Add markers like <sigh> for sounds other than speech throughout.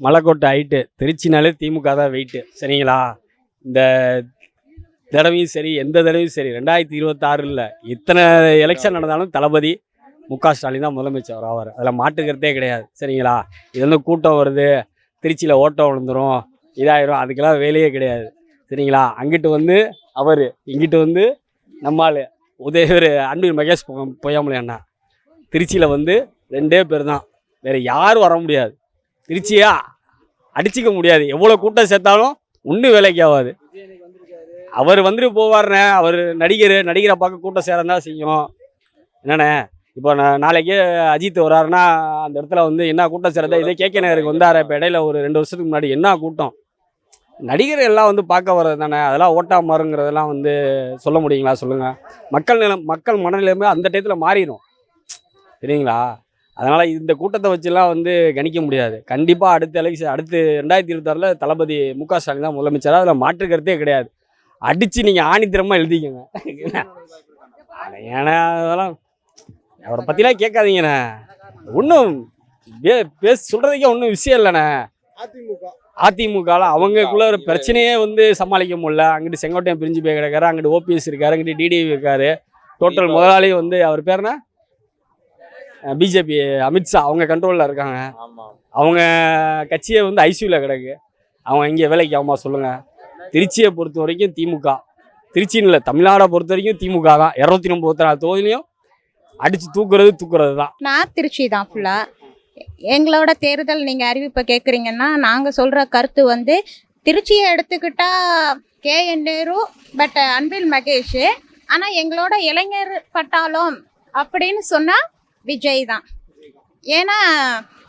மலைக்கோட்டை height. திருச்சினாலே திமுக தான் weight சரிங்களா? இந்த தடவையும் சரி எந்த தடவையும் சரி ரெண்டாயிரத்தி இருபத்தாறில் இத்தனை எலெக்ஷன் நடந்தாலும் தளபதி மு க ஸ்டாலின் தான் முதலமைச்சர் ஆவார். அதில் மாட்டுக்கிறதே கிடையாது. சரிங்களா? இது வந்து கூட்டம் வருது. திருச்சியில் ஓட்டம் விழுந்துரும். இதாயிரும். அதுக்கெல்லாம் வேலையே கிடையாது. சரிங்களா? அங்கிட்டு வந்து அவர் இங்கிட்டு வந்து நம்மால் உதயவர் அன்பில் மகேஷ் பொ- அண்ணா. திருச்சியில் வந்து ரெண்டே பேர் தான். வேறு யாரும் வர முடியாது. திருச்சியா? அடிச்சிக்க முடியாது. எவ்வளோ கூட்டம் சேர்த்தாலும் ஒன்றும் வேலைக்கு ஆகாது. அவர் வந்துட்டு போவார்ண்ணே. அவர் நடிகர் நடிகரை பார்க்க கூட்டம் சேரந்தா செய்யும். என்னண்ணே? இப்போ நான் நாளைக்கு அஜித் வராருன்னா அந்த இடத்துல வந்து என்ன கூட்டம் சேரதா இதே கேகே நகருக்கு வந்தார். இப்போ இடையில ஒரு ரெண்டு வருஷத்துக்கு முன்னாடி என்ன கூட்டம்? நடிகர் எல்லாம் வந்து பார்க்க வர்றது தானே. அதெல்லாம் ஓட்டா மாறுங்கிறதெல்லாம் வந்து சொல்ல முடியுங்களா? சொல்லுங்கள் மக்கள் நிலம் மக்கள் மனநிலையுமே அந்த டயத்தில் மாறிடும் சரிங்களா? அதனால் இந்த கூட்டத்தை வச்சுலாம் வந்து கணிக்க முடியாது. கண்டிப்பாக அடுத்த எலெக்ஷன் அடுத்து ரெண்டாயிரத்தி இருபத்தாறில் தளபதி மு க ஸ்டாலின் தான் முதலமைச்சராக அதில் மாற்று கருத்தே கிடையாது. அடித்து நீங்கள் ஆணித்தரமாக எழுதிக்கங்க. <laughs> ஏன்னா அதெல்லாம் அவரை பற்றிலாம் கேட்காதீங்கண்ணே. ஒன்றும் பேச சொல்கிறதுக்கே ஒன்றும் விஷயம் இல்லைண்ணே. அதிமுக. அதிமுகவில் அவங்களுக்குள்ள ஒரு பிரச்சனையே வந்து சமாளிக்க முடியல. அங்கிட்டு செங்கோட்டையன் பிரிஞ்சு போய் கிடக்காரு அங்கிட்டு ஓபிஎஸ் இருக்காரு அங்கிட்டு டிடிவி இருக்காரு. டோட்டல் முதலாளி வந்து அவர் பேர் என்ன? பிஜேபி அமித்ஷா அவங்க கண்ட்ரோலில் இருக்காங்க. ஆமா. அவங்க கட்சியை வந்து ஐசியூவில் கிடக்கு. அவங்க இங்கே வேலைக்கு ஆகுமா சொல்லுங்கள் திருச்சியை பொறுத்த வரைக்கும் திமுக. திருச்சின்னு இல்லை தமிழ்நாடை பொறுத்த வரைக்கும் திமுக தான். இரநூத்தி முப்பத்தி நாலு தொகுதியிலையும் அடித்து தூக்குறது தூக்குறது தான் நான் திருச்சி தான் ஃபுல்லாக எங்களோட தேர்தல் நீங்கள் அறிவிப்பை கேட்குறீங்கன்னா நாங்கள் சொல்கிற கருத்து வந்து திருச்சியை எடுத்துக்கிட்டா K N Nehru but Anbil Mahesh. ஆனால் எங்களோட இளைஞர் பட்டாளம் அப்படின்னு சொன்னால் விஜய் தான். ஏன்னா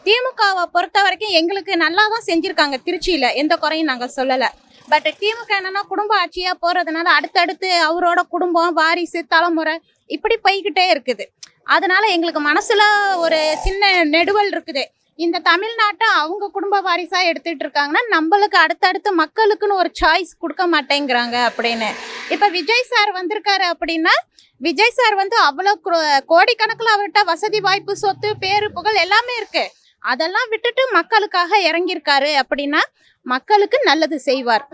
திமுகவை பொறுத்த வரைக்கும் எங்களுக்கு நல்லா தான் செஞ்சுருக்காங்க திருச்சியில். எந்த குறையும் நாங்கள் சொல்லலை. பட் திமுக என்னன்னா குடும்ப ஆட்சியாக போகிறதுனால அடுத்தடுத்து அவரோட குடும்பம் வாரிசு தலைமுறை இப்படி போய்கிட்டே இருக்குது. அதனால எங்களுக்கு மனசில் ஒரு சின்ன நெடுவல் இருக்குது. இந்த தமிழ்நாட்டை அவங்க குடும்ப வாரிசாக எடுத்துட்டு இருக்காங்கன்னா நம்மளுக்கு அடுத்தடுத்து மக்களுக்குன்னு ஒரு சாய்ஸ் கொடுக்க மாட்டேங்கிறாங்க அப்படின்னு. இப்போ விஜய் சார் வந்திருக்காரு அப்படின்னா விஜய் சார் வந்து அவ்வளோ கோடிக்கணக்கில் அவர்கிட்ட வசதி வாய்ப்பு சொத்து பேரு புகழ் எல்லாமே இருக்கு. அதெல்லாம் விட்டுட்டு மக்களுக்காக இறங்கியிருக்காரு அப்படின்னா மக்களுக்கு நல்லது செய்வார்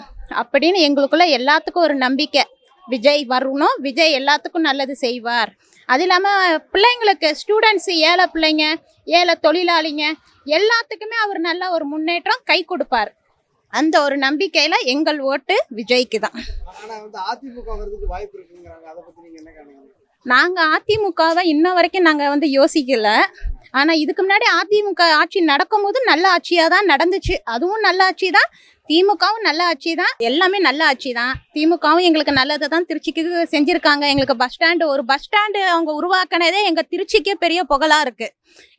அப்படின்னு எங்களுக்குள்ள எல்லாத்துக்கும் ஒரு நம்பிக்கை. விஜய் வரணும் விஜய் எல்லாத்துக்கும் நல்லது செய்வார். அது இல்லாமல் பிள்ளைங்களுக்கு ஸ்டூடெண்ட்ஸு ஏழை பிள்ளைங்க ஏழை தொழிலாளிங்க எல்லாத்துக்குமே அவர் நல்ல ஒரு முன்னேற்றம் கை கொடுப்பார். அந்த ஒரு நம்பிக்கையில் எங்கள் ஓட்டு விஜய்க்கு தான் நீங்க அதிமுகவை இன்ன வரைக்கும் நாங்கள் வந்து யோசிக்கல. ஆனால் இதுக்கு முன்னாடி அதிமுக ஆட்சி நடக்கும்போது நல்ல ஆட்சியாக தான் நடந்துச்சு. அதுவும் நல்ல ஆட்சி தான் திமுகவும் நல்ல ஆட்சி தான். எல்லாமே நல்ல ஆட்சி தான். திமுகவும் எங்களுக்கு நல்லதை தான் திருச்சிக்கு செஞ்சுருக்காங்க. எங்களுக்கு பஸ் ஸ்டாண்டு ஒரு பஸ் ஸ்டாண்டு அவங்க உருவாக்கினதே எங்கள் திருச்சிக்கே பெரிய புகழாக இருக்குது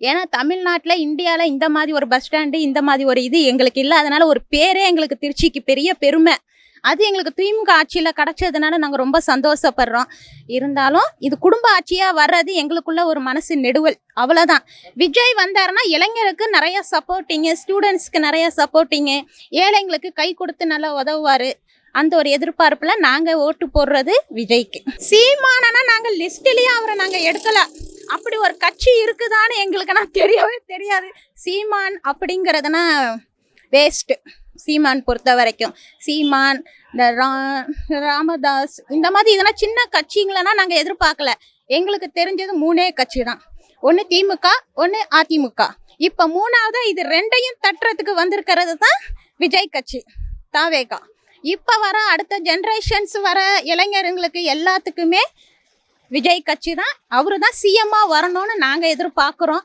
ஏன்னா தமிழ்நாட்டில் இந்தியாவில் இந்த மாதிரி ஒரு பஸ் ஸ்டாண்டு இந்த மாதிரி ஒரு இது எங்களுக்கு இல்லை அதனால் ஒரு பேரே எங்களுக்கு திருச்சிக்கு பெரிய பெருமை. அது எங்களுக்கு திமுக ஆட்சியில் கிடச்சதுனால நாங்கள் ரொம்ப சந்தோஷப்படுறோம். இருந்தாலும் இது குடும்ப ஆட்சியாக வர்றது எங்களுக்குள்ள ஒரு மனசு நெடுவல். அவ்வளோதான் விஜய் வந்தாருன்னா இளைஞருக்கு நிறைய சப்போர்ட்டிங்கு ஸ்டூடெண்ட்ஸ்க்கு நிறைய சப்போர்ட்டிங்கு ஏழைங்களுக்கு கை கொடுத்து நல்லா உதவுவார். அந்த ஒரு எதிர்பார்ப்பில் நாங்கள் ஓட்டு போடுறது விஜய்க்கு. சீமானனா நாங்கள் லிஸ்ட்லேயே அவரை நாங்கள் எடுக்கலை. அப்படி ஒரு கட்சி இருக்குதான்னு எங்களுக்கு நான் தெரியவே தெரியாது. சீமான் அப்படிங்கிறதுனா வேஸ்ட்டு சீமான் பொறுத்த வரைக்கும் சீமான் இந்த ரா ராமதாஸ் இந்த மாதிரி இதெல்லாம் சின்ன கட்சிங்களனா நாங்கள் எதிர்பார்க்கல. எங்களுக்கு தெரிஞ்சது மூணே கட்சி தான். ஒன்று திமுக ஒன்று அதிமுக. இப்போ மூணாவது இது ரெண்டையும் தட்டுறதுக்கு வந்திருக்கிறது தான் விஜய் கட்சி தாவேகா. இப்போ வர அடுத்த ஜென்ரேஷன்ஸ் வர இளைஞருங்களுக்கு எல்லாத்துக்குமே விஜய் கட்சி தான். அவரு தான் சிஎம்மாக வரணும்னு நாங்கள் எதிர்பார்க்குறோம்.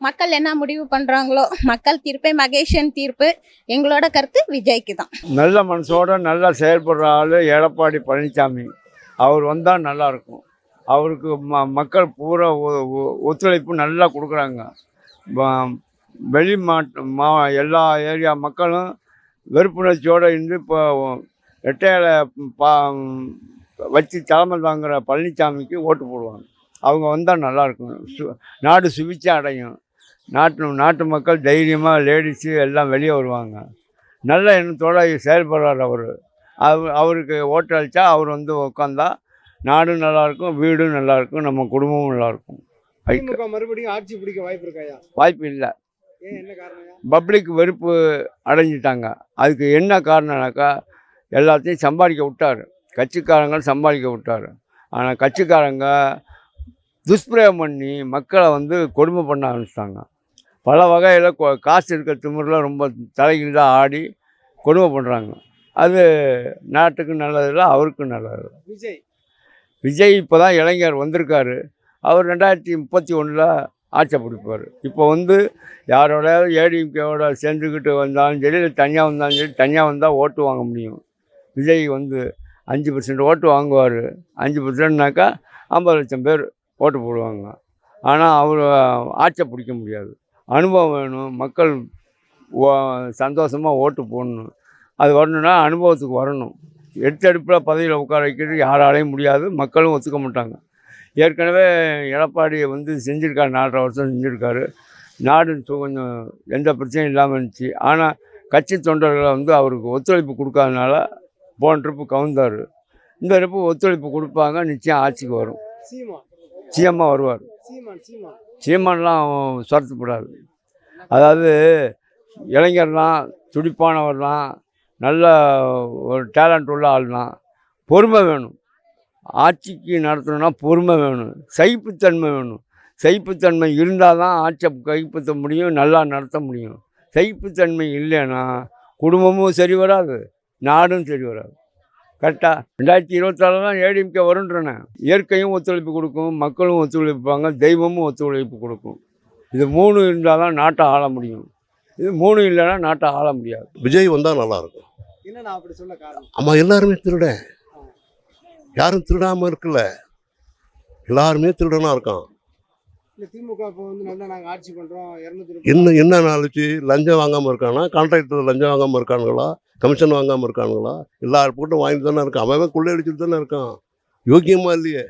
மக்கள் என்ன முடிவு பண்ணுறாங்களோ மக்கள் தீர்ப்பே மகேஷன் தீர்ப்பு எங்களோட கருத்து விஜய்க்கு தான் நல்ல மனசோட நல்லா செயல்படுற ஆள் எடப்பாடி பழனிசாமி அவர் வந்தால் நல்லாயிருக்கும். அவருக்கு ம மக்கள் பூரா ஒ- ஒத்துழைப்பு நல்லா கொடுக்குறாங்க. வெளி மாட்டு மா எல்லா ஏரியா மக்களும் வெறுப்புணர்ச்சியோடு இருந்து இப்போ ரெட்டையில பா வச்சு தலைமை தாங்குற பழனிசாமிக்கு ஓட்டு போடுவாங்க. அவங்க வந்தால் நல்லாயிருக்கும். சு நாடு சுவிச்சை அடையும். நாட்டு நாட்டு மக்கள் தைரியமாக லேடிஸு எல்லாம் வெளியே வருவாங்க. நல்ல எண்ணத்தோட செயல்படுறார் அவர். அவர் அவருக்கு ஓட்டு அளித்தா அவர் வந்து உட்காந்தா நாடும் நல்லாயிருக்கும் வீடும் நல்லாயிருக்கும் நம்ம குடும்பமும் நல்லாயிருக்கும். திமுக மறுபடியும் ஆட்சி பிடிக்க வாய்ப்பு இருக்காயா? வாய்ப்பு இல்லை. பப்ளிக் வெறுப்பு அடைஞ்சிட்டாங்க. அதுக்கு என்ன காரணம்னாக்கா எல்லாத்தையும் சம்பாதிக்க விட்டார். கட்சிக்காரங்க சம்பாதிக்க விட்டார். ஆனால் கட்சிக்காரங்க துஷ்பிரயோகம் பண்ணி மக்களை வந்து கொடுமை பண்ண ஆரம்பிச்சிட்டாங்க. பல வகையில் காசு இருக்க திமிரில் ரொம்ப தலைகீழாக ஆடி கொடுமை பண்ணுறாங்க அது நாட்டுக்கு நல்லதில்லை அவருக்கும் நல்லதில்லை. விஜய். விஜய் இப்போ தான் இளைஞர் வந்திருக்காரு. அவர் ரெண்டாயிரத்தி முப்பத்தி ஒன்றில் ஆட்சி பிடிப்பார். இப்போ வந்து யாரோட ஏடிஎம்கேவோட சேர்ந்துக்கிட்டு வந்தாலும் சரி இல்லை தனியாக வந்தாலும் சரி தனியாக வந்தால் ஓட்டு வாங்க முடியும். விஜய் வந்து அஞ்சு பர்சன்ட் ஓட்டு வாங்குவார். அஞ்சு பர்சன்ட்னாக்கா ஐம்பது லட்சம் பேர் ஓட்டு போடுவாங்க. ஆனால் அவர் ஆட்சியை பிடிக்க முடியாது. அனுபவம் வேணும் மக்கள் சந்தோஷமாக ஓட்டு போடணும். அது வரணும்னா அனுபவத்துக்கு வரணும். எடுத்தடுப்பில் பதவியில் உட்கார வைக்கிறது யாராலையும் முடியாது மக்களும் ஒத்துக்க மாட்டாங்க. ஏற்கனவே எடப்பாடி வந்து செஞ்சுருக்காரு நாலரை வருஷம் செஞ்சுருக்காரு. நாடு கொஞ்சம் எந்த பிரச்சனையும் இல்லாமல் இருந்துச்சு. ஆனால் கட்சி தொண்டர்களை வந்து அவருக்கு ஒத்துழைப்பு கொடுக்காதனால போன ட்ரிப்பு கவுந்தார். இந்த ட்ரிப்பு ஒத்துழைப்பு கொடுப்பாங்க நிச்சயம் ஆட்சிக்கு வரும். சிஎம்மாக வருவார். சீமான்லாம் சொரத்துப்படாது அதாவது இளைஞர்லாம் துடிப்பானவர்லாம் நல்ல ஒரு டேலண்ட் உள்ள ஆள்லாம் பொறுமை வேணும். ஆட்சிக்கு நடத்தணும்னா பொறுமை வேணும். சகிப்புத்தன்மை வேணும். சகிப்புத்தன்மை இருந்தால் தான் ஆட்சியை கைப்பற்ற முடியும் நல்லா நடத்த முடியும். சகிப்புத்தன்மை இல்லைன்னா குடும்பமும் சரி வராது நாடும் சரி வராது. கரெக்டாக ரெண்டாயிரத்தி இருபத்தாறு தான் ஏடிஎம்கே வருன்றேனே. இயற்கையும் ஒத்துழைப்பு கொடுக்கும் மக்களும் ஒத்துழைப்பாங்க தெய்வமும் ஒத்துழைப்பு கொடுக்கும். இது மூணு இருந்தால் தான் நாட்டை ஆள முடியும். இது மூணு இல்லைன்னா நாட்டை ஆள முடியாது. விஜய் வந்தால் நல்லாயிருக்கும். என்ன நான் அப்படி சொல்ல காரணம்? ஆமா எல்லாருமே திருட யாரும் திருடாமல் இருக்குல்ல எல்லாருமே திருடனா இருக்கான். இல்ல திமுக இப்போ வந்து நல்லா நாங்க ஆட்சி பண்றோம் இருநூத்தி என்ன என்ன நாளைக்கு லஞ்சம் வாங்காமல் இருக்கானா? கான்ட்ராக்டர் லஞ்சம் வாங்காமல் இருக்கானுங்களா? கமிஷன் வாங்காமல் இருக்கானுங்களா? எல்லார் போட்டும் வாங்கிட்டு தானே இருக்கான். அவன் கொள்ளை அடிச்சுட்டு தானே இருக்கான். யோக்கியமாக இல்லையே?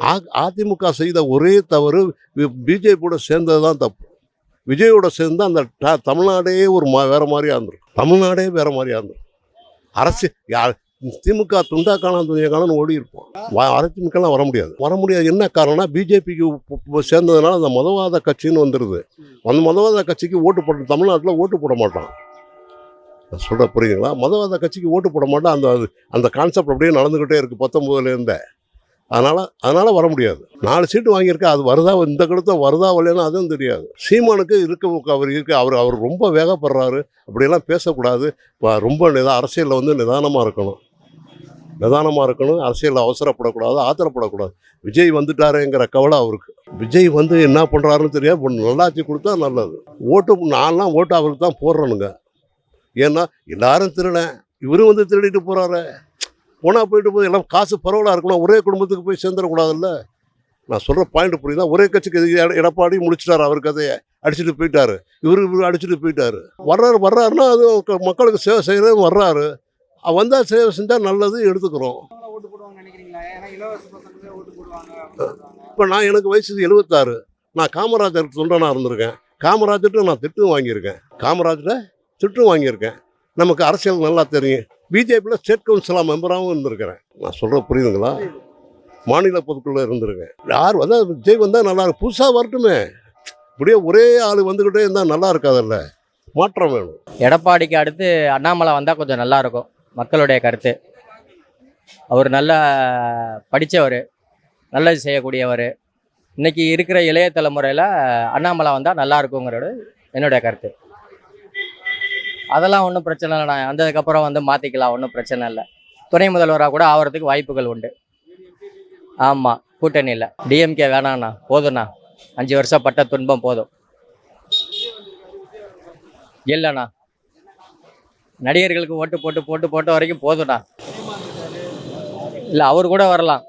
ஆ- அதிமுக செய்த ஒரே தவறு பிஜேபியோட சேர்ந்தது தான் தப்பு. விஜயோட சேர்ந்து அந்த ட- தமிழ்நாடே ஒரு மா வேறு மாதிரியாக இருந்திருக்கும். தமிழ்நாடே வேறு மாதிரியாக இருந்திருக்கும். அரசு யார் திமுக துண்டா காணாம் துணியா காணும் ஓடி இருப்போம் வ- அதிமுகலாம் வர முடியாது. வர முடியாது. என்ன காரணம்னா பிஜேபிக்கு சேர்ந்ததுனால அந்த மதவாத கட்சின்னு வந்துடுது அந்த மதவாத கட்சிக்கு ஓட்டு போட்டு தமிழ்நாட்டில் ஓட்டு போட மாட்டான். சொல்கிற புரியுங்களா புரியுங்களா மதவாத கட்சிக்கு ஓட்டு போட மாட்டோம் அந்த அது- அந்த கான்செப்ட் அப்படியே நடந்துக்கிட்டே இருக்குது பத்தொம்போதுலேருந்தே அதனால் அதனால் வர முடியாது. நாலு சீட்டு வாங்கியிருக்கா அது வருதா இந்த கழுத்தம் வருதா வரலன்னா அதுவும் தெரியாது. சீமானுக்கு இருக்க அவர் இருக்கு அவர் அவர் ரொம்ப வேகப்படுறாரு அப்படியெல்லாம் பேசக்கூடாது. ரொம்ப நிதா அரசியலில் வந்து நிதானமாக இருக்கணும். நிதானமாக இருக்கணும் அரசியலில் அவசரப்படக்கூடாது ஆத்திரப்படக்கூடாது. விஜய் வந்துட்டாருங்கிற கவலை அவருக்கு. விஜய் வந்து என்ன பண்ணுறாருன்னு தெரியாது இப்போ நல்லாட்சி கொடுத்தா நல்லது. ஓட்டு நான்லாம் ஓட்டு அவருக்கு தான் போடுறேனுங்க. ஏன்னா எல்லாரும் திருடேன். இவரும் வந்து திருடிட்டு போகிறாரு போனால் போயிட்டு போது எல்லாம் காசு பரவலாக இருக்கணும். ஒரே குடும்பத்துக்கு போய் சேர்ந்துடக்கூடாதுல்ல? நான் சொல்கிற பாயிண்ட் புரியுதா? ஒரே கட்சிக்கு எடப்பாடி முடிச்சிட்டார் அவர் கதையை. அடிச்சுட்டு போயிட்டாரு. இவரு இவரு அடிச்சுட்டு போயிட்டாரு. வர்றாரு வர்றாருன்னா அது மக்களுக்கு சேவை செய்கிறது வர்றாரு. வந்தால் சேவை செஞ்சால் நல்லது எடுத்துக்கிறோம். இப்போ நான் எனக்கு வயசு எழுபத்தாறு நான் காமராஜர் தொண்டனாக இருந்திருக்கேன். காமராஜர்கிட்ட நான் திட்டம் வாங்கியிருக்கேன். காமராஜரை திட்டும் வாங்கியிருக்கேன். நமக்கு அரசியல் நல்லா தெரியும். பிஜேபியில் ஸ்டேட் கவுன்சிலாக மெம்பராகவும் இருந்திருக்கிறேன். நான் சொல்கிற புரியுதுங்களா? மாநில பொதுக்குள்ளே இருந்திருக்கேன். யார் வந்தால் விஜய் வந்தால் நல்லா இருக்கும். புதுசாக வரட்டுமே. இப்படியே ஒரே ஆள் வந்துக்கிட்டே இருந்தால் நல்லா இருக்காதுல்ல? மாற்றம் வேணும். எடப்பாடிக்கு அடுத்து அண்ணாமலை வந்தால் கொஞ்சம் நல்லா இருக்கும். மக்களுடைய கருத்து. அவர் நல்லா படித்தவர் நல்லது செய்யக்கூடியவர். இன்றைக்கி இருக்கிற இளைய தலைமுறையில் அண்ணாமலை வந்தால் நல்லா இருக்குங்கிறது என்னுடைய கருத்து. அதெல்லாம் ஒன்றும் பிரச்சனை இல்லைண்ணா வந்ததுக்கப்புறம் வந்து மாற்றிக்கலாம் ஒன்றும் பிரச்சனை இல்லை. துணை முதல்வராக கூட ஆகிறதுக்கு வாய்ப்புகள் உண்டு. ஆமாம் கூட்டணியில் டிஎம்கே வேணாண்ணா போதும்ண்ணா அஞ்சு வருஷம் பட்ட துன்பம் போதும். இல்லைண்ணா. நடிகர்களுக்கு ஓட்டு போட்டு போட்டு போட்ட வரைக்கும் போதும்ண்ணா இல்லை அவர் கூட வரலாம்.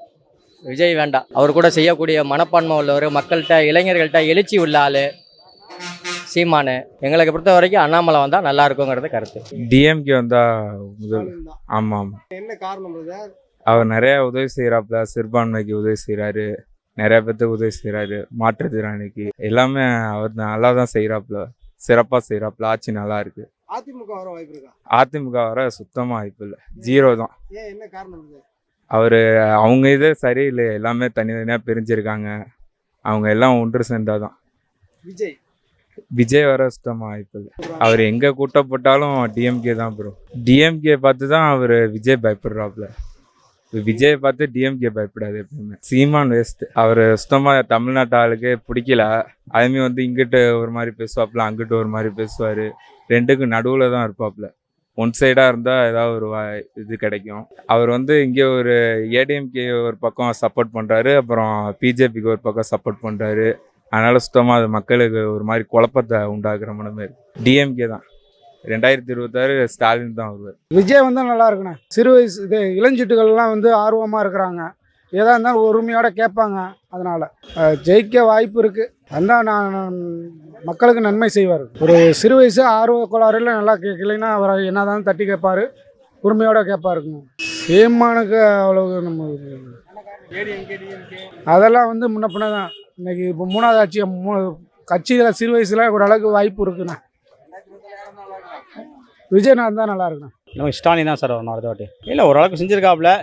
விஜய் வேண்டாம். அவர் கூட செய்யக்கூடிய மனப்பான்மை உள்ளவர் மக்கள்கிட்ட இளைஞர்கள்ட்ட எழுச்சி உள்ள ஆள். சீமானு. எங்களுக்கு பொறுத்த வரைக்கும் அண்ணாமலை வந்தால் நல்லா இருக்குங்கிறது கருத்து. டிஎம்கே வந்தா முதல் தான். ஆமாம் என்ன காரணம் அவர் நிறைய உதவி செய்கிறாப்புல சிறுபான்மைக்கு உதவி செய்கிறாரு நிறைய பேர்த்துக்கு உதவி செய்கிறாரு மாற்றுத்திறனாளிக்கு எல்லாமே அவர் நல்லா தான் செய்கிறாப்புல சிறப்பாக செய்கிறாப்புல ஆட்சி நல்லா இருக்கு. அதிமுக வர வாய்ப்பு இருக்கா? அதிமுக வர சுத்தமாக வாய்ப்பு இல்லை. ஜீரோ தான். ஏன் என்ன காரணம் அவர் அவங்க இதே சரியில்லை எல்லாமே தனித்தனியாக பிரிஞ்சிருக்காங்க. அவங்க எல்லாம் ஒன்று சேர்ந்தாதான் விஜய். விஜய் வர சுத்தமாக வாய்ப்பு அவர் எங்கே கூட்டப்பட்டாலும் டிஎம்கே தான் ப்ரோ டிஎம்கே பார்த்து தான் அவர் விஜய் பயப்படுறாப்புல விஜய் பார்த்து டிஎம்கே பயப்படாது எப்பயுமே. சீமான் வேஸ்ட் அவர் சுத்தமாக தமிழ்நாட்டு ஆளுக்கு பிடிக்கல. அதுமே வந்து இங்கிட்டு ஒரு மாதிரி பேசுவாப்புல அங்கிட்டு ஒரு மாதிரி பேசுவார். ரெண்டுக்கும் நடுவில் தான் இருப்பாப்புல ஒன் சைடாக இருந்தால் ஏதாவது ஒரு வா- இது கிடைக்கும். அவர் வந்து இங்கே ஒரு ஏடிஎம்கே ஒரு பக்கம் சப்போர்ட் பண்ணுறாரு அப்புறம் பிஜேபிக்கு ஒரு பக்கம் சப்போர்ட் பண்ணுறாரு அதனால சுத்தமாக அது மக்களுக்கு ஒரு மாதிரி குழப்பத்தை உண்டாக்குற மனமே இருக்கு. டிஎம்கே தான். ரெண்டாயிரத்தி இருபத்தாறு ஸ்டாலின் தான் வருவார் விஜய் வந்தால் நல்லா இருக்குண்ணே. சிறு வயசு இது இளஞ்சிட்டுகள்லாம் வந்து ஆர்வமாக இருக்கிறாங்க. ஏதா இருந்தாலும் ஒருமையோட கேட்பாங்க அதனால். ஜெயிக்க வாய்ப்பு இருக்குது வந்தால் நான் மக்களுக்கு நன்மை செய்வார். ஒரு சிறு வயசு ஆர்வ கோளாறுல நல்லா கேட்கலைன்னா அவர் என்னதான் தட்டி கேட்பார் உரிமையோட கேட்பாருங்க சீமானுக்கு அவ்வளவு நம்ம அதெல்லாம் வந்து முன்ன பின்ன தான் இன்னைக்கு இப்போ மூணாவது ஆட்சி மூ கட்சியில் சிறு வயசில் ஓரளவுக்கு வாய்ப்பு இருக்குண்ணா. விஜயநாத் தான் நல்லா இருக்குண்ணா. நம்ம ஸ்டாலின் தான் சார் வரணும் அடுத்த வாட்டி. இல்லை ஓரளவுக்கு செஞ்சுருக்காப்புல.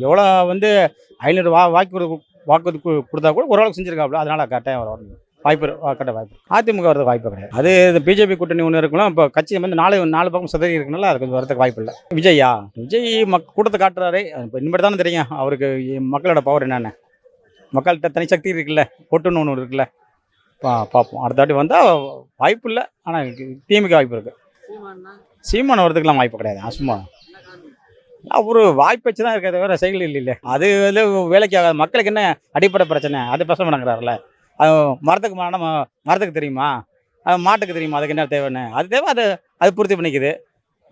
எவ்வளோ வந்து ஐநூறு வா வாக்கு கொடு- கொடுத்தா கூட ஓரளவுக்கு செஞ்சுருக்காப்புல. அதனால் கரெக்டாக வரணும். வாய்ப்பு இரு- கரெக்டாக வாய்ப்பு. அதிமுக வரதுக்கு வாய்ப்பு கிடையாது. அது இந்த பிஜேபி கூட்டணி ஒன்று இருக்கலாம் இப்போ கட்சி வந்து நாலு நாலு பக்கம் சதவீதம் இருக்குனால அது கொஞ்சம் வரதுக்கு வாய்ப்பு இல்லை. விஜய்யா? விஜய் மக் கூட்டத்தை காட்டுறாரு. இப்போ இனிமேட்டு தானே தெரியும் அவருக்கு மக்களோட பவர் என்னென்ன. மக்கள்கிட்ட தனி சக்தி இருக்குல்ல ஒட்டுன்னு ஒன்று இருக்குல்ல. பா பார்ப்போம். அடுத்த வாட்டி வந்தால் வாய்ப்பு இல்லை ஆனால் திமுக வாய்ப்பு இருக்குது சீமான் வரதுக்கெல்லாம் வாய்ப்பு கிடையாது. ஆ, சும்மா ஒரு வாய்ப்பு வச்சு தான் இருக்கிறத வேற செயல் இல்லை அது வந்து வேலைக்கு ஆகாது. மக்களுக்கு என்ன அடிப்படை பிரச்சனை? அது பேச மாட்டேங்கிறாருல அது மரத்துக்கு மரம் மரத்துக்கு தெரியுமா? அது மாட்டுக்கு தெரியுமா? அதுக்கு என்ன தேவைன்னு? அது தேவை அது அது பூர்த்தி பண்ணிக்குது.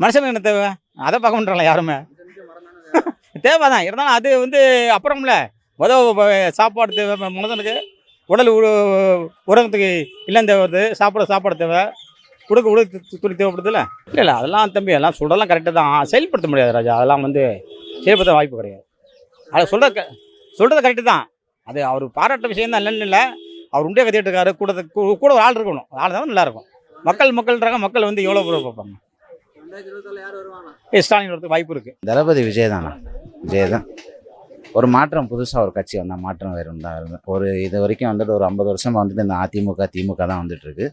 மனுஷனுக்கு என்ன தேவை? அதை பார்க்க மாட்டாங்களா யாருமே? <laughs> தேவை தான் இருந்தாலும் அது வந்து அப்புறம்ல. முதல் சாப்பாடு தேவை ம- மனுஷனுக்கு உடல் உ- உரத்துக்கு இல்லம் தேவை வருது சாப்பிட சாப்பாடு தேவை. உடுக்க உடுக்க துணி தேவைப்படுதுல்ல? இல்லை இல்லை அதெல்லாம் தம்பி எல்லாம் சொல்கிறதெல்லாம் கரெக்டு தான். செயல்படுத்த முடியாது ராஜா. அதெல்லாம் வந்து செயல்படுத்த வாய்ப்பு கிடையாது. அதை சொல்கிறது க சொல்கிறது கரெக்டு தான். அது அவர் பாராட்ட விஷயம் தான் இல்லைன்னு இல்லை. அவர் உண்டே கத்திட்டு இருக்காரு கூட கூட ஒரு ஆள் இருக்கணும். ஆள் தான் நல்லா இருக்கும். மக்கள் மக்கள்ன்றாங்க மக்கள் வந்து எவ்வளோ பேர் பார்ப்பாங்க? ஸ்டாலின் வரதுக்கு வாய்ப்பு இருக்குது தளபதி விஜய் தானா விஜய் தான் ஒரு மாற்றம் புதுசாக ஒரு கட்சி வந்தால் மாற்றம் வேறு தான் இருந்து ஒரு இது வரைக்கும் வந்துட்டு ஒரு ஐம்பது வருஷமாக வந்துட்டு இந்த அதிமுக திமுக தான் வந்துட்டு இருக்கு.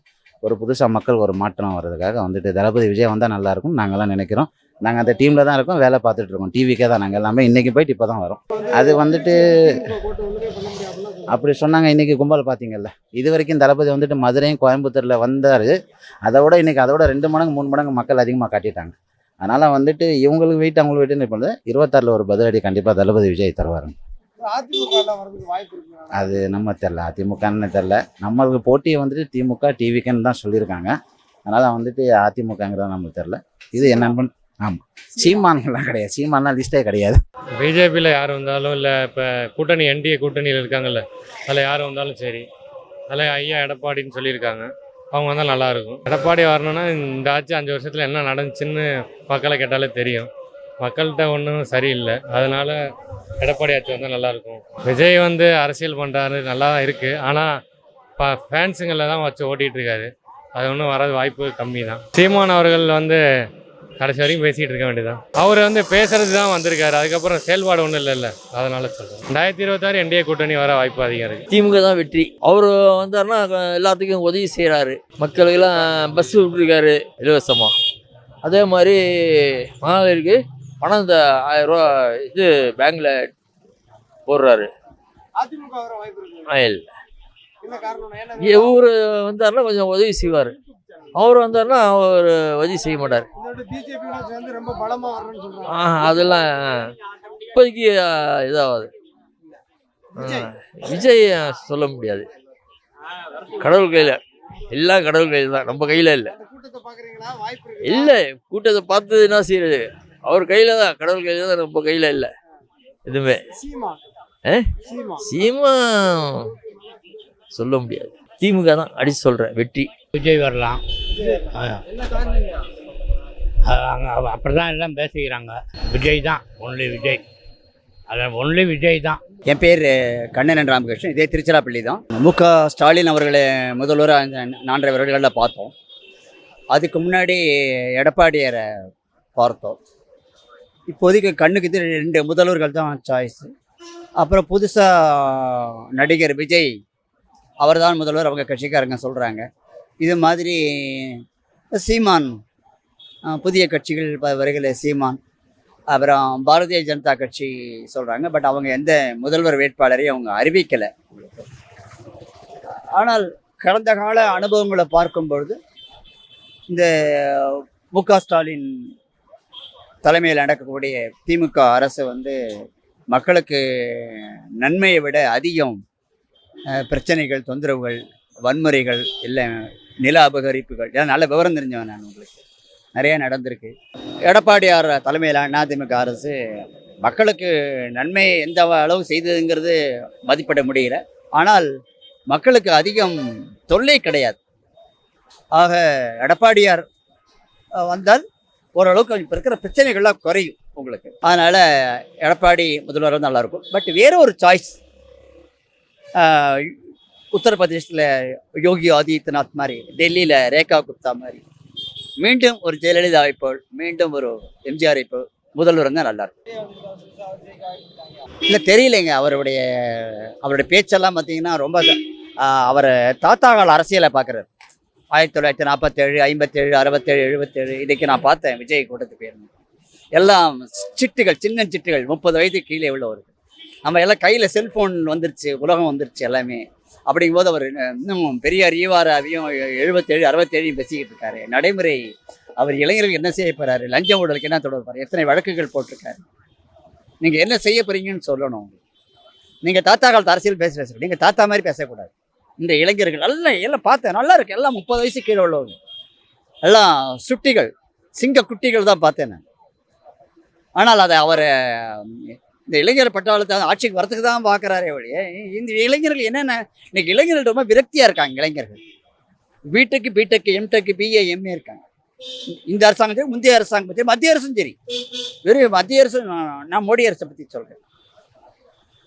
ஒரு புதுசாக மக்கள் ஒரு மாற்றம் வர்றதுக்காக வந்துட்டு தளபதி விஜய் வந்தால் நல்லாயிருக்கும் நாங்கள்லாம் நினைக்கிறோம். நாங்கள் அந்த டீமில் தான் இருக்கோம் வேலை பார்த்துட்டு இருக்கோம். டிவிக்கே தான் நாங்கள் எல்லாமே. இன்றைக்கி போயிட்டு இப்போ தான் வரோம். அது வந்துட்டு அப்படி சொன்னாங்க இன்றைக்கி கும்பல் பார்த்தீங்கல்ல இது வரைக்கும் தளபதி வந்துட்டு மதுரையும் கோயம்புத்தூரில் வந்தார். அதை விட இன்றைக்கி அதோட ரெண்டு மடங்கு மூணு மடங்கு மக்கள் அதிகமாக காட்டிட்டாங்க. அதனால் வந்துட்டு இவங்களுக்கு வெயிட் அவங்களுக்கு வெயிட்னு இப்போ இருபத்தாறில் ஒரு பதிலடி கண்டிப்பாக தளபதி விஜய் தருவாருங்க. அது நம்ம தெரில அதிமுகன்னு தெரில நம்மளுக்கு போட்டியை வந்துட்டு திமுக டிவிக்கன்னு தான் சொல்லியிருக்காங்க. அதனால் வந்துட்டு அதிமுகங்கிறது நம்மளுக்கு தெரில இது என்னன்னு ஆமாம் சீமான்லாம் கிடையாது. சீமான்லாம் லிஸ்ட்டே கிடையாது. பிஜேபியில் யார் வந்தாலும் இல்லை இப்போ கூட்டணி என்டிஏ கூட்டணியில் இருக்காங்கல்ல அதில் யார் வந்தாலும் சரி அதில் ஐயா எடப்பாடின்னு சொல்லியிருக்காங்க. அவங்க வந்தால் நல்லாயிருக்கும். எடப்பாடி வரணும்னா இந்த ஆட்சி அஞ்சு வருஷத்தில் என்ன நடந்துச்சுன்னு மக்களை கேட்டாலே தெரியும். மக்கள்கிட்ட ஒன்றும் சரியில்லை. அதனால் எடப்பாடி ஆட்சி வந்தால் நல்லாயிருக்கும். விஜய் வந்து அரசியல் பண்ணுறாரு நல்லா தான் இருக்குது ஆனால் இப்போ ஃபேன்ஸுங்களை தான் வச்சு ஓட்டிகிட்டு இருக்காரு. அது ஒன்றும் வர வாய்ப்பு கம்மி தான் சீமான் அவர்கள் வந்து கடைசி வரைக்கும் பேசிகிட்டு இருக்க வேண்டியதான் அவர் வந்து பேசுறது தான் வந்திருக்காரு. அதுக்கப்புறம் செயல்பாடு ஒன்றும் இல்லைல்ல. அதனால சொல்கிறேன் ரெண்டாயிரத்தி இருபத்தாறு என்டிஏ கூட்டணி வர வாய்ப்பு அதிகம் இருக்குது திமுக தான் வெற்றி. அவர் வந்தாருன்னா எல்லாத்துக்கும் உதவி செய்கிறாரு மக்களுக்கெல்லாம் பஸ் விட்டுருக்காரு. இலவசமாக அதே மாதிரி மகளிருக்கு பணம் இந்த ஆயிரம் ரூபா இது பேங்க்ல போடுறாரு. அதிமுக வர வாய்ப்பு ஏன்னா இவர் வந்தாருன்னா கொஞ்சம் உதவி செய்வார். அவர் வந்தாருன்னா அவர் உதவி செய்ய மாட்டார். அதெல்லாம் இப்போதைக்கு இதாகாது. விஜய். சொல்ல முடியாது. கடவுள் கையில் எல்லாம் கடவுள் கையில் தான். நம்ம கையில் இல்லை. இல்லை கூட்டத்தை பார்த்து என்ன செய்யறது? அவர் கையில் தான் கடவுள் கையில் தான் நம்ம கையில் இல்லை. எதுவுமே. சீமா. ஆ? சீமா. சீமா சொல்ல முடியாது. திமுக தான் அடிச்சு சொல்கிறேன் வெற்றி. விஜய் வரலாம். அப்படி தான் எல்லாம் பேசிக்கிறாங்க. விஜய் தான் ஒன்லி விஜய். அதான் ஒன்லி விஜய் தான். என் பேர் கண்ணன் ராமகிருஷ்ணன். இதே திருச்சிராப்பள்ளி தான். மு க. ஸ்டாலின் அவர்களை முதல்வர் நான்கரை வருடங்களில் பார்த்தோம். அதுக்கு முன்னாடி எடப்பாடியரை பார்த்தோம். இப்போதைக்கு கண்ணுக்கு இது ரெண்டு முதல்வர்கள் தான் சாய்ஸ் அப்புறம் புதுசாக நடிகர் விஜய் அவர்தான் முதல்வர். அவங்க கட்சிக்காரங்க சொல்கிறாங்க இது மாதிரி சீமான் புதிய கட்சிகள் வருகிற சீமான் அப்புறம் பாரதிய ஜனதா கட்சி சொல்கிறாங்க பட் அவங்க எந்த முதல்வர் வேட்பாளரையும் அவங்க அறிவிக்கலை. ஆனால் கடந்த கால அனுபவங்களை பார்க்கும்பொழுது இந்த மு க ஸ்டாலின் தலைமையில் நடக்கக்கூடிய திமுக அரசு வந்து மக்களுக்கு நன்மையை விட அதிகம் பிரச்சனைகள் தொந்தரவுகள் வன்முறைகள் இல்லை நில அபகரிப்புகள். இதெல்லாம் நல்ல விவரம் தெரிஞ்சவன் நான் உங்களுக்கு. நிறைய நடந்திருக்கு. எடப்பாடியார் தலைமையில் அதிமுக அரசு மக்களுக்கு நன்மை எந்த அளவு செய்ததுங்கிறது மதிப்பிட முடியல. ஆனால் மக்களுக்கு அதிகம் தொல்லை கிடையாது. ஆக எடப்பாடியார் வந்தால் ஓரளவுக்கு இப்போ இருக்கிற பிரச்சனைகள்லாம் குறையும் உங்களுக்கு. அதனால் எடப்பாடி முதல்வர் வந்து நல்லாயிருக்கும் பட் வேற ஒரு சாய்ஸ் உத்தரப்பிரதேசத்தில் யோகி ஆதித்யநாத் மாதிரி டெல்லியில் ரேகா குப்தா மாதிரி. மீண்டும் ஒரு ஜெயலலிதா போல் மீண்டும் ஒரு எம்ஜிஆர் இப்போ முதல்வர் இருந்தால் நல்லாயிருக்கும் இல்லை தெரியலைங்க அவருடைய அவருடைய பேச்செல்லாம் பார்த்தீங்கன்னா ரொம்ப ஆஹ், தாத்தா கால அரசியலை பார்க்குறாரு ஆயிரத்தி தொள்ளாயிரத்தி நாற்பத்தேழு ஐம்பத்தேழு அறுபத்தேழு எழுபத்தேழு இதைக்கு நான் பார்த்தேன் விஜய் கூட்டத்துக்கு போயிருந்தேன் எல்லாம் சிட்டுகள் சின்ன சிட்டுகள் முப்பது வயதுக்கு கீழே உள்ளவருக்கு. நம்ம எல்லாம் கையில் செல்ஃபோன் வந்துருச்சு உலகம் வந்துருச்சு எல்லாமே. அப்படிங்கும்போது அவர் இன்னும் பெரிய அறிவாராவையும் எழுபத்தேழு அறுபத்தேழையும் பேசிக்கிட்டு இருக்காரு. நடைமுறை அவர் இளைஞர்கள் என்ன செய்ய போகிறாரு லஞ்சம் ஊழலுக்கு என்ன தொடர்பார் எத்தனை வழக்குகள் போட்டிருக்காரு? நீங்கள் என்ன செய்ய போகிறீங்கன்னு சொல்லணும். நீங்கள் தாத்தா காலத்து அரசியல் பேச பேச நீங்கள் தாத்தா மாதிரி பேசக்கூடாது. இந்த இளைஞர்கள் எல்லாம் எல்லாம் பார்த்தேன் நல்லா இருக்கு. எல்லாம் முப்பது வயசு கீழே உள்ளவங்க. எல்லாம் சுட்டிகள் சிங்க குட்டிகள் தான் பார்த்தேன் நான். ஆனால் அதை அவரை இந்த இளைஞர் பட்டாளத்தை ஆட்சிக்கு வரத்துக்கு தான் பார்க்குறாரே ஒழிய இந்த இளைஞர்கள் என்னென்ன இன்னைக்கு இளைஞர்கள் ரொம்ப விரக்தியாக இருக்காங்க இளைஞர்கள். BTech BTech MTech BA MA இருக்காங்க. இந்த அரசாங்கத்தையும் முந்தைய அரசாங்கம் சரி மத்திய அரசும் சரி. வெறும் மத்திய அரசு நான் நான் மோடி அரசை பற்றி சொல்கிறேன்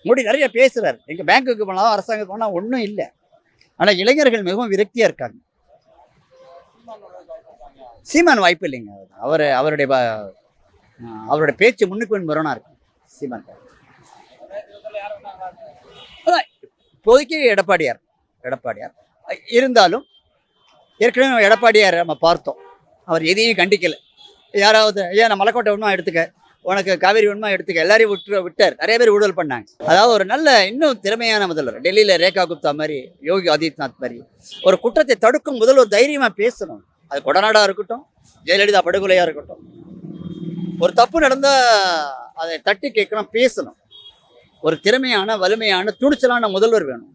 மோடி நிறைய பேசுகிறார் எங்கள் பேங்க்குக்கு போனாலும் அரசாங்கம் போனால் ஒன்றும் இல்லை. ஆனால் இளைஞர்கள் மிகவும் விரக்தியாக இருக்காங்க. சீமான் வாய்ப்பு இல்லைங்க. அவர் அவருடைய அவருடைய பேச்சு முன்னுக்கு பின் இருக்கு. சீமான் அதான் இப்போதைக்கு எடப்பாடியார் எடப்பாடியார். இருந்தாலும் ஏற்கனவே எடப்பாடியார் நம்ம பார்த்தோம். அவர் எதையும் கண்டிக்கல. யாராவது ஏன் நான் மலைக்கோட்டை ஒன்றும் எடுத்துக்க? உனக்கு காவேரி வேணுமா எடுத்துக்க? எல்லாரையும் விட்டு விட்டார். நிறைய பேர் ஊழல் பண்ணாங்க. அதாவது ஒரு நல்ல இன்னும் திறமையான முதல்வர். டெல்லியில் ரேகா குப்தா மாதிரி யோகி ஆதித்யநாத் மாதிரி. ஒரு குற்றத்தை தடுக்கும் முதல்வர் தைரியமாக பேசணும். அது கொடநாடாக இருக்கட்டும் ஜெயலலிதா படுகொலையாக இருக்கட்டும். ஒரு தப்பு நடந்தால் அதை தட்டி கேட்கணும் பேசணும். ஒரு திறமையான வலிமையான துணிச்சலான முதல்வர் வேணும்.